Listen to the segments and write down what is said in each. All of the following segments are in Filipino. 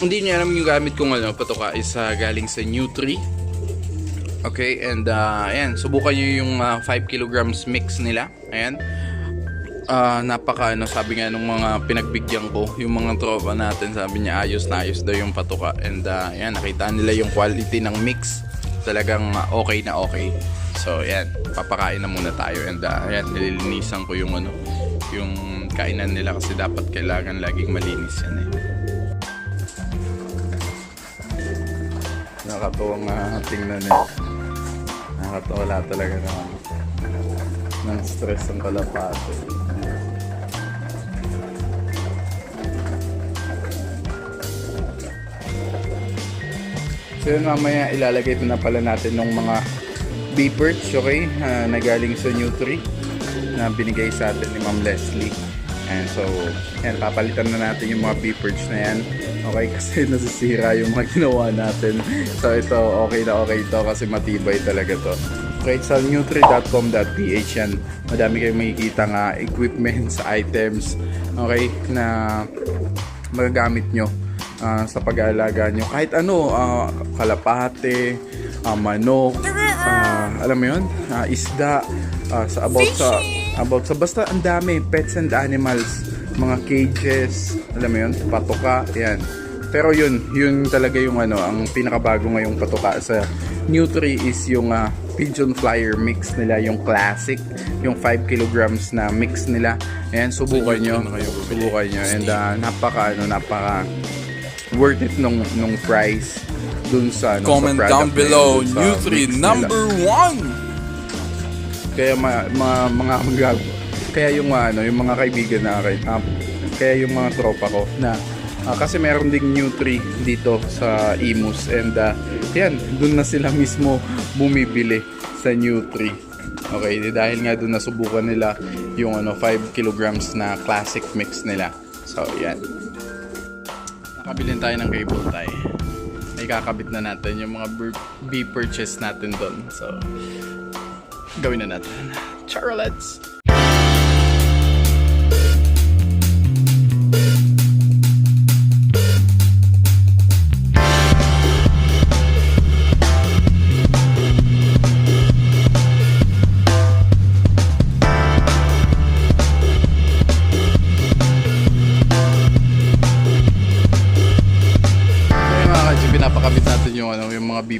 hindi niya alam yung gamit kong ano, patoka is ah, galing sa Nutri. Okay, and uh, ayan, subukan nyo yung ah, 5 kilograms mix nila. Ayan. Ah, napaka ano, sabi nga nung mga pinagbigyan ko, yung mga tropa natin, sabi niya ayos na ayos daw yung patoka. And uh, ayan, nakita nila yung quality ng mix. Talagang ah, okay na okay. So, ayan, papakain na muna tayo. And uh, ayan, nililinisan ko yung ano, yung kainan nila kasi dapat kailangan laging malinis yan eh. Nakakatuwang uh, tingnan eh. Nakakatuwala talaga naman. Ng stress ang kalapate. So yun mamaya ilalagay na pala natin ng mga beeperts, okay? ah, na galing sa Nutri na binigay sa atin ni Ma'am Leslie. And so, yan, papalitan na natin yung mga beeperts na yan. Okay, kasi nasisira yung mga ginawa natin. So ito, okay na okay ito kasi matibay talaga to. Okay, sa nutri.com.ph yan. Madami kayong makikita nga equipments, items, okay, na magagamit nyo ah, sa pag-aalaga nyo. Kahit ano, ah, kalapate, ah, manok, ah, alam mo yun, Ah, isda, ah, sa about sa about sa basta ang dami pets and animals mga cages alam mo yun patoka yan. Pero yun yun talaga yung ano ang pinakabago ngayong patoka sa Nutri is yung ah, pigeon flyer mix nila yung classic yung 5 kilograms na mix nila. Ayan subukan nyo subukan nyo and ah, napaka ano napaka worth it nung nung price dun sa ano, Comment sa down below. Nutri number one. Kaya ma, ma- mga mga kaya yung ano, yung mga kaibigan na akin, ah, kaya yung mga tropa ko na ah, kasi meron ding Nutri dito sa Imus and ah, yan, doon na sila mismo bumibili sa Nutri. Okay, di- dahil nga doon nasubukan nila yung ano 5 kilograms na classic mix nila. So, yan. Nakabilin tayo ng cable tie. May kakabit na natin yung mga bur- bee purchase natin doon. So, gawin na natin. Charlottes!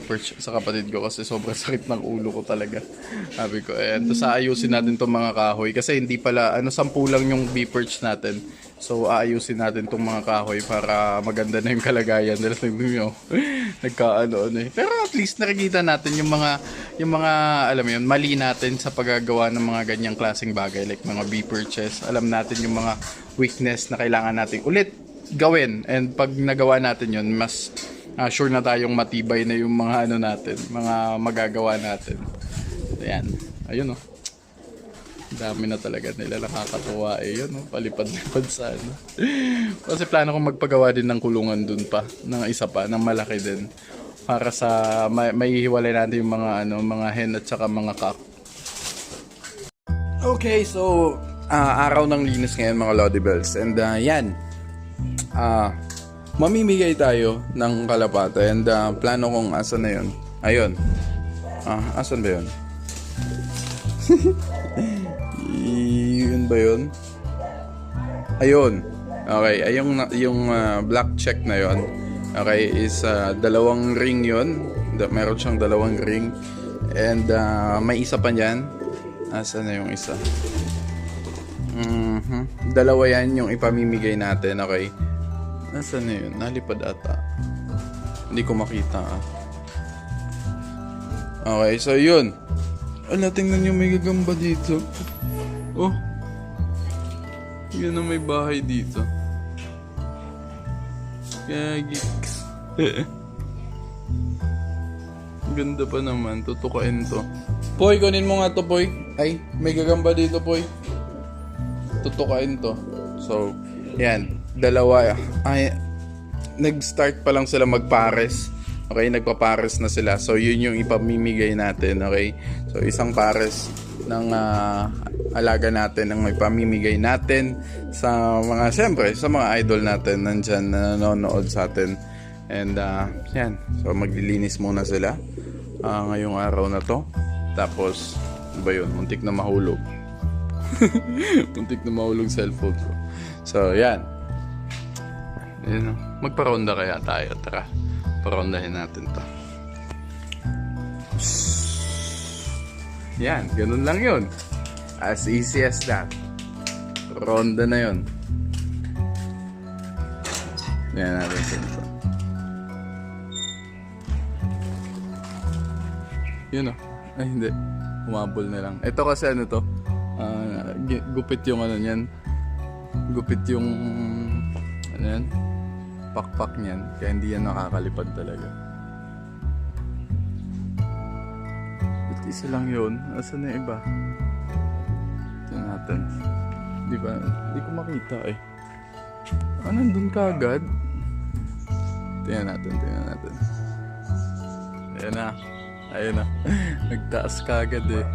Beepers sa kapatid ko kasi sobrang sakit ng ulo ko talaga. Sabi ko, ayan, tapos aayusin natin itong mga kahoy kasi hindi pala, ano, sampu lang yung beepers natin. So, aayusin natin itong mga kahoy para maganda na yung kalagayan nila. Tingnan nyo, nagkaano, ano eh. Pero at least nakikita natin yung mga, yung mga, alam mo yun, mali natin sa paggagawa ng mga ganyang klaseng bagay like mga beepers. Alam natin yung mga weakness na kailangan natin ulit gawin and pag nagawa natin yun mas ah, sure na tayong matibay na yung mga ano natin mga magagawa natin. Ayan. Ayun oh. Dami na talaga nila. Nakakatuwa eh. Yun oh. Palipad-lipad sa ano. Kasi plano kong magpagawa din ng kulungan dun pa ng isa pa ng malaki din. Para sa may, may hiwalay natin yung mga ano mga hen at saka mga cock. Okay, so ah, araw ng linis ngayon mga Lodi Bells. And ah, yan, ah mamimigay tayo ng kalapate. And ah, plano kong asan na yun. Ayun. Ah, asan ba yun? yun ba yun? Ayun. Okay, ayong yung ah, black check na yon. Okay, is ah, dalawang ring yon. Meron siyang dalawang ring. And ah, may isa pa niyan. Asan na yung isa? Mhm. Dalawa yan yung ipamimigay natin, okay? Nasaan na yun? Nalipad ata. Hindi ko makita ah. Okay, so yun. Ala, tingnan nyo may gagamba dito. Oh. Yan na may bahay dito. Gagiks. Ganda pa naman. Tutukain to. Poy, kunin mo nga to, Poy. Ay, may gagamba dito, Poy. Tutukain to. So, yan. Dalawa. Ay, nag-start pa lang sila magpares. Okay, nagpapares na sila. So, yun yung ipamimigay natin. Okay? So, isang pares ng ah, alaga natin ang ipamimigay natin sa mga, siyempre, sa mga idol natin nandyan na nanonood sa atin And uh, yan. So maglilinis muna sila ah, ngayong araw na to. Tapos, ano ba yun? Muntik na mahulog. Muntik na mahulog cellphone ko. So, yan. Yan. oh. Magparonda kaya tayo. Tara. Parondahin natin to. Yan. Ganun lang yun. As easy as that. Ronda na yun. Yan natin ito. Yun o. Ay, hindi. Humabol na lang. Ito kasi ano to. gi- gupit yung ano niyan. Gupit yung ano yan. Pakpak niyan. Kaya hindi yan nakakalipad talaga. Ba't isa lang yun? Asan na iba? Tingnan natin. Di ba? Hindi ko makita eh. Ah, nandun ka agad? Tingnan natin, tingnan natin. Ayan na. Ayun na. Nagtaas ka agad eh.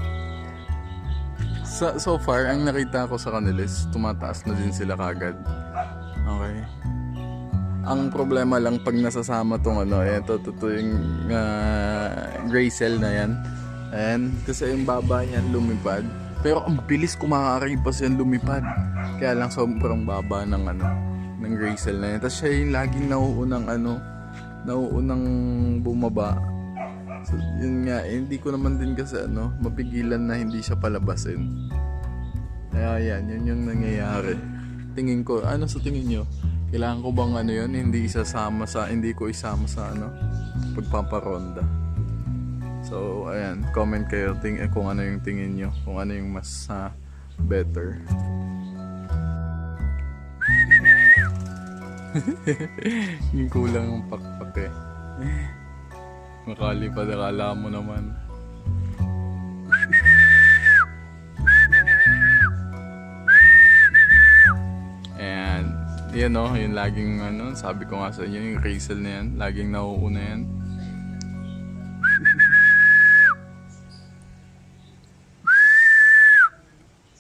So, so far, ang nakita ko sa kanila is tumataas na din sila kagad. Okay. Ang problema lang pag nasasama tong ano, ito, ito yung uh, gray cell na yan. Ayan, kasi yung baba yan lumipad. Pero ang bilis kumakaripas yan lumipad. Kaya lang sobrang baba ng ano, ng gray cell na yan. Tapos siya yung laging nauunang ano, nauunang bumaba. So, yun nga, eh, hindi ko naman din kasi ano, mapigilan na hindi siya palabasin. Kaya yan, yun yung nangyayari. Tingin ko, ano sa tingin nyo? Kailangan ko bang ano yun, hindi isasama sa, hindi ko isama sa ano, pagpaparonda. So, ayan, comment kayo ting eh, kung ano yung tingin nyo, kung ano yung mas ah, better. yung kulang yung pakpak eh. Makalipad, akala mo naman. Yan o, yung laging ano, sabi ko nga sa inyo, yung Razel na yan, laging nauuna yan.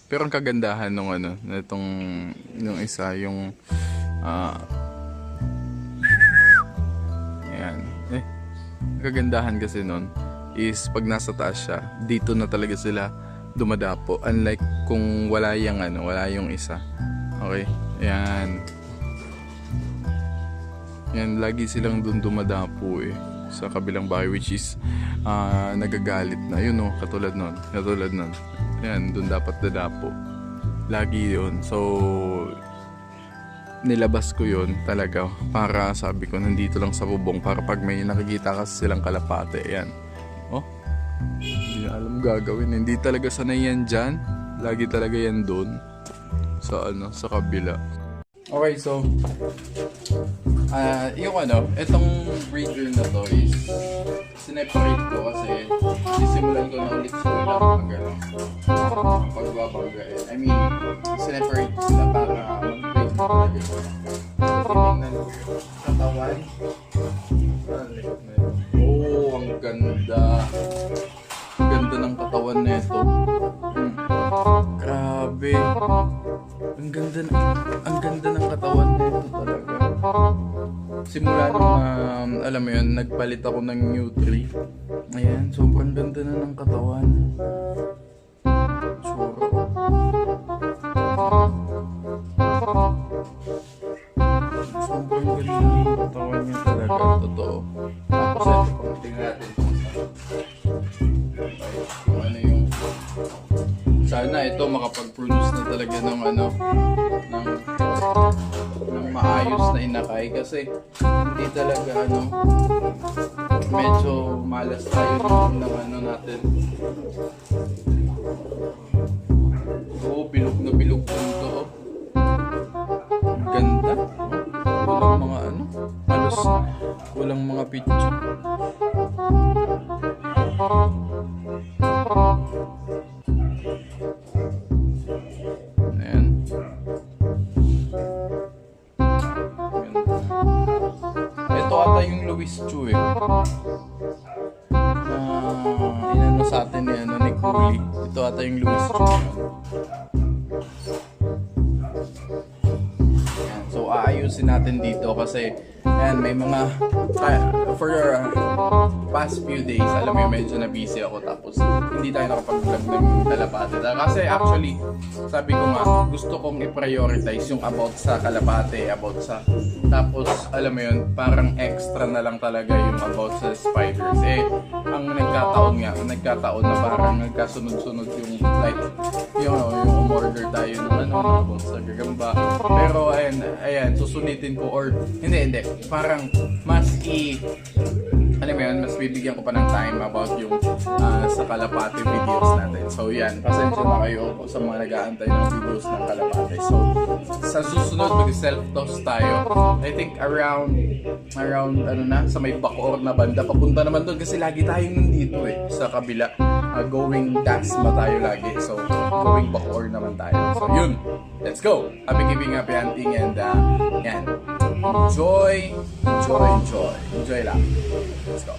Pero ang kagandahan nung ano, nitong nung isa yung ah Ayan. Eh, kagandahan kasi nun is pag nasa taas siya, dito na talaga sila dumadapo. Unlike kung wala yung ano, wala yung isa. Okay? Ayan. Yan, lagi silang dun dumadapo eh. Sa kabilang bahay which is ah, nagagalit na. Yun oh, katulad nun. Katulad nun. Ayan, dun dapat dadapo. Lagi yun. So, nilabas ko yon talaga para sabi ko nandito lang sa bubong para pag may nakikita kasi silang kalapate yan oh hindi na alam gagawin hindi talaga sanay yan dyan lagi talaga yan doon sa ano sa kabila okay so ah yung ano itong breeder na to is sineparate ko kasi sisimulan ko na ulit sila pag ano pagbabanggain. I mean sineparate ko sila para sila tingnan ko katawan oh ang ganda. Ang ganda ng katawan na ito. Grabe. Ang ganda ang ganda ng katawan na ito talaga simula nung um, alam mo yun nagpalit ako ng new tree ayan sobrang ganda na ng katawan Tsura. Maayos na inakay kasi hindi talaga ano medyo malas tayo ng, ng ano natin oo bilog na bilog po ito oh. Ganda oh. walang mga ano halos walang mga picture Ah, inano sa atin ni ano ni Kuli. Ito ata yung Chu. Ayan. So aayos ayusin natin dito kasi ayan, may mga ah, for uh, past few days, alam mo medyo na busy ako tapos hindi tayo nakapag-vlog ng kalapate. Kasi actually, sabi ko nga, gusto kong i-prioritize yung about sa kalapate, about sa tapos alam mo yun, parang extra na lang talaga yung about sa spiders. Eh, ang nagkataon nga, nagkataon na parang nagkasunod-sunod yung like, yung, ano, yung umorder tayo ng ano, about sa gagamba. Pero ayan, ayan, susunitin ko or, hindi, hindi, parang mas i, alam mo yun, mas bibigyan ko pa ng time about yung ah, sa Kalapate videos natin. So yan, pasensya na kayo sa mga nag-aantay ng videos ng Kalapate. So, sa susunod, mag-self-toast tayo. I think around, around, ano na, sa may Bacoor na banda. Papunta naman doon kasi lagi tayong nandito eh, sa kabila. Ah, going Dasma tayo lagi. So, going Bacoor naman tayo. So, yun. Let's go! Happy keeping, happy hunting, and uh, yan. Enjoy, enjoy, enjoy. Enjoy lang. Let's go.